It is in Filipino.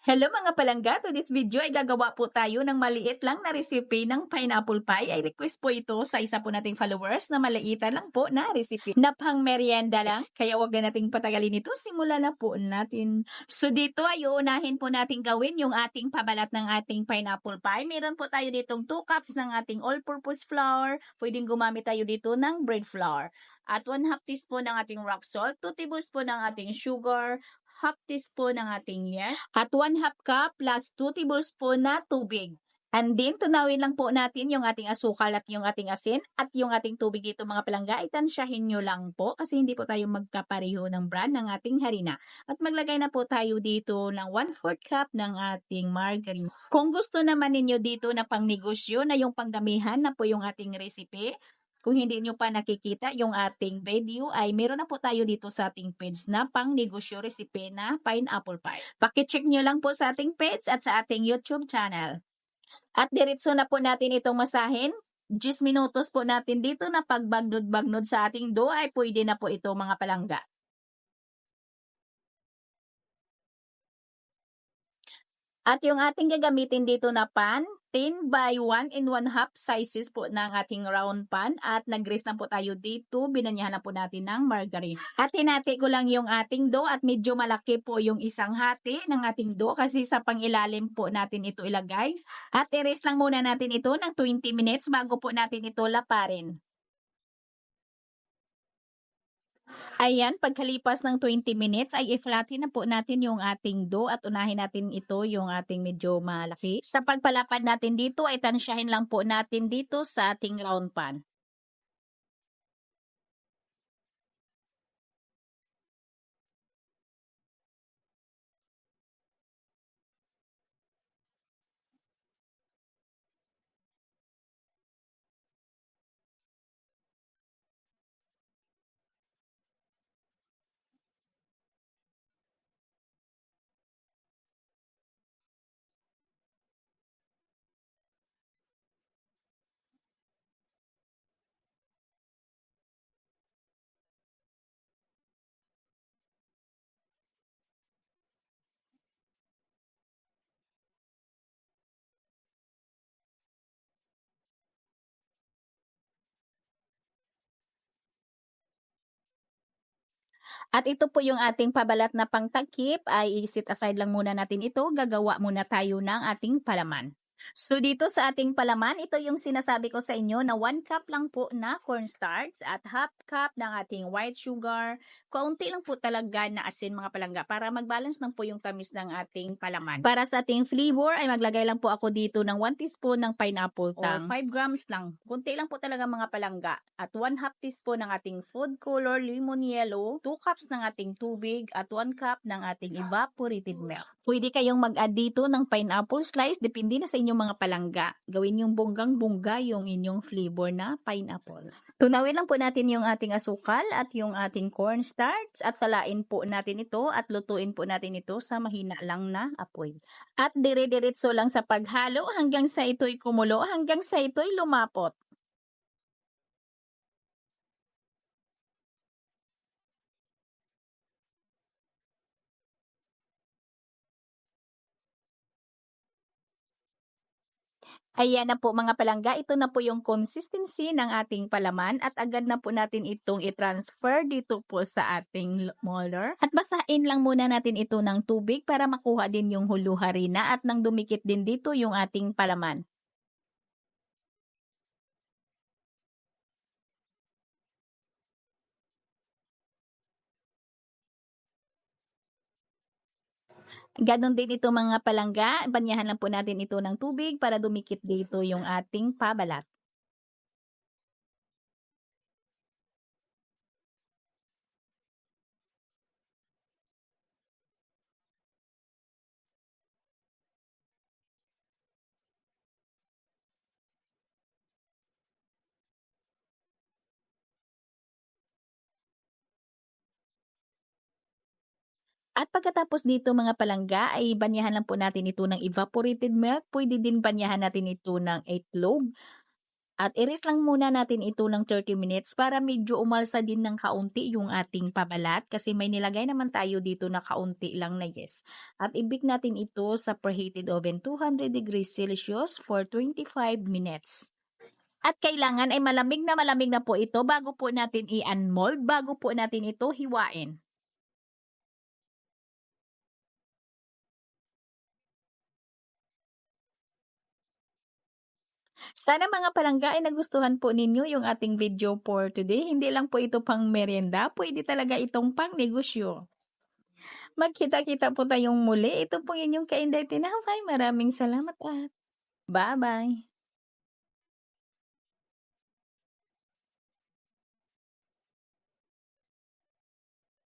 Hello mga palangga, to this video ay gagawa po tayo ng maliit lang na recipe ng pineapple pie. Ay request po ito sa isa po nating followers na maliitan lang po na recipe na pang merienda lang. Kaya wag na nating patagalin ito, simula na po natin. So dito ay uunahin po natin gawin yung ating pabalat ng ating pineapple pie. Meron po tayo ditong 2 cups ng ating all-purpose flour. Pwedeng gumamit tayo dito ng bread flour. At 1 half teaspoon ng ating rock salt, 2 tablespoon ng ating sugar, half teaspoon ng ating yes, at 1 half cup plus 2 tablespoon na tubig. And then, tunawin lang po natin yung ating asukal at yung ating asin at yung ating tubig dito mga palangga. Itansyahin nyo lang po kasi hindi po tayo magkapareho ng brand ng ating harina. At maglagay na po tayo dito ng 1-4 cup ng ating margarine. Kung gusto naman ninyo dito na pang negosyo na yung pangdamihan na po yung ating recipe, kung hindi nyo pa nakikita yung ating video ay meron na po tayo dito sa ating page na pang negosyo recipe na pineapple pie. Pakicheck nyo lang po sa ating page at sa ating YouTube channel. At diretso na po natin itong masahin. 10 minutos po natin dito na pagbagnod-bagnod sa ating dough ay pwede na po ito mga palangga. At yung ating gagamitin dito na pan, 10 by 1 and 1 half sizes po ng ating round pan at nag-grease na po tayo dito. Binanyahan na po natin ng margarine. At hinati ko lang yung ating dough at medyo malaki po yung isang hati ng ating dough kasi sa pangilalim po natin ito ilagay. At i-rest lang muna natin ito ng 20 minutes bago po natin ito laparin. Ayan, pagkalipas ng 20 minutes ay i-flatten na po natin yung ating dough at unahin natin ito yung ating medyo malaki. Sa pagpalapad natin dito ay tansyahin lang po natin dito sa ating round pan. At ito po yung ating pabalat na pangtakip ay i-set aside lang muna natin ito. Gagawa muna tayo ng ating palaman. So dito sa ating palaman, ito yung sinasabi ko sa inyo na 1 cup lang po na cornstarch at half cup ng ating white sugar. Kaunti lang po talaga na asin mga palangga para mag-balance lang po yung tamis ng ating palaman. Para sa ating flavor ay maglagay lang po ako dito ng 1 teaspoon ng pineapple tang. 5 grams lang. Kunti lang po talaga mga palangga. At 1 half teaspoon ng ating food color lemon yellow, 2 cups ng ating tubig at 1 cup ng ating evaporated milk. Pwede kayong mag-add dito ng pineapple slice depende na sa inyong mga palangga. Gawin yung bonggang-bongga yung inyong flavor na pineapple. Tunawin lang po natin yung ating asukal at yung ating cornstarch at salain po natin ito at lutuin po natin ito sa mahina lang na apoy. At dire-diretso lang sa paghalo hanggang sa ito'y kumulo, hanggang sa ito'y lumapot. Ayan na po mga palangga, ito na po yung consistency ng ating palaman at agad na po natin itong i-transfer dito po sa ating molder. At basain lang muna natin ito ng tubig para makuha din yung hulu harina at nang dumikit din dito yung ating palaman. Ganon din ito mga palangga, banyahan lang po natin ito ng tubig para dumikit dito yung ating pabalat. At pagkatapos dito mga palangga ay banyahan lang po natin ito ng evaporated milk. Pwede din banyahan natin ito ng itlog. At iris lang muna natin ito ng 30 minutes para medyo umalsa din ng kaunti yung ating pabalat kasi may nilagay naman tayo dito na kaunti lang na yes. At ibig natin ito sa preheated oven 200 degrees Celsius for 25 minutes. At kailangan ay malamig na malamig na po ito bago po natin i-unmold, bago po natin ito hiwain. Sana mga palangga ay nagustuhan po ninyo yung ating video for today. Hindi lang po ito pang merienda, pwede talaga itong pang negosyo. Magkita-kita po tayong muli. Ito pong inyong kainday tinapay. Maraming salamat at bye-bye.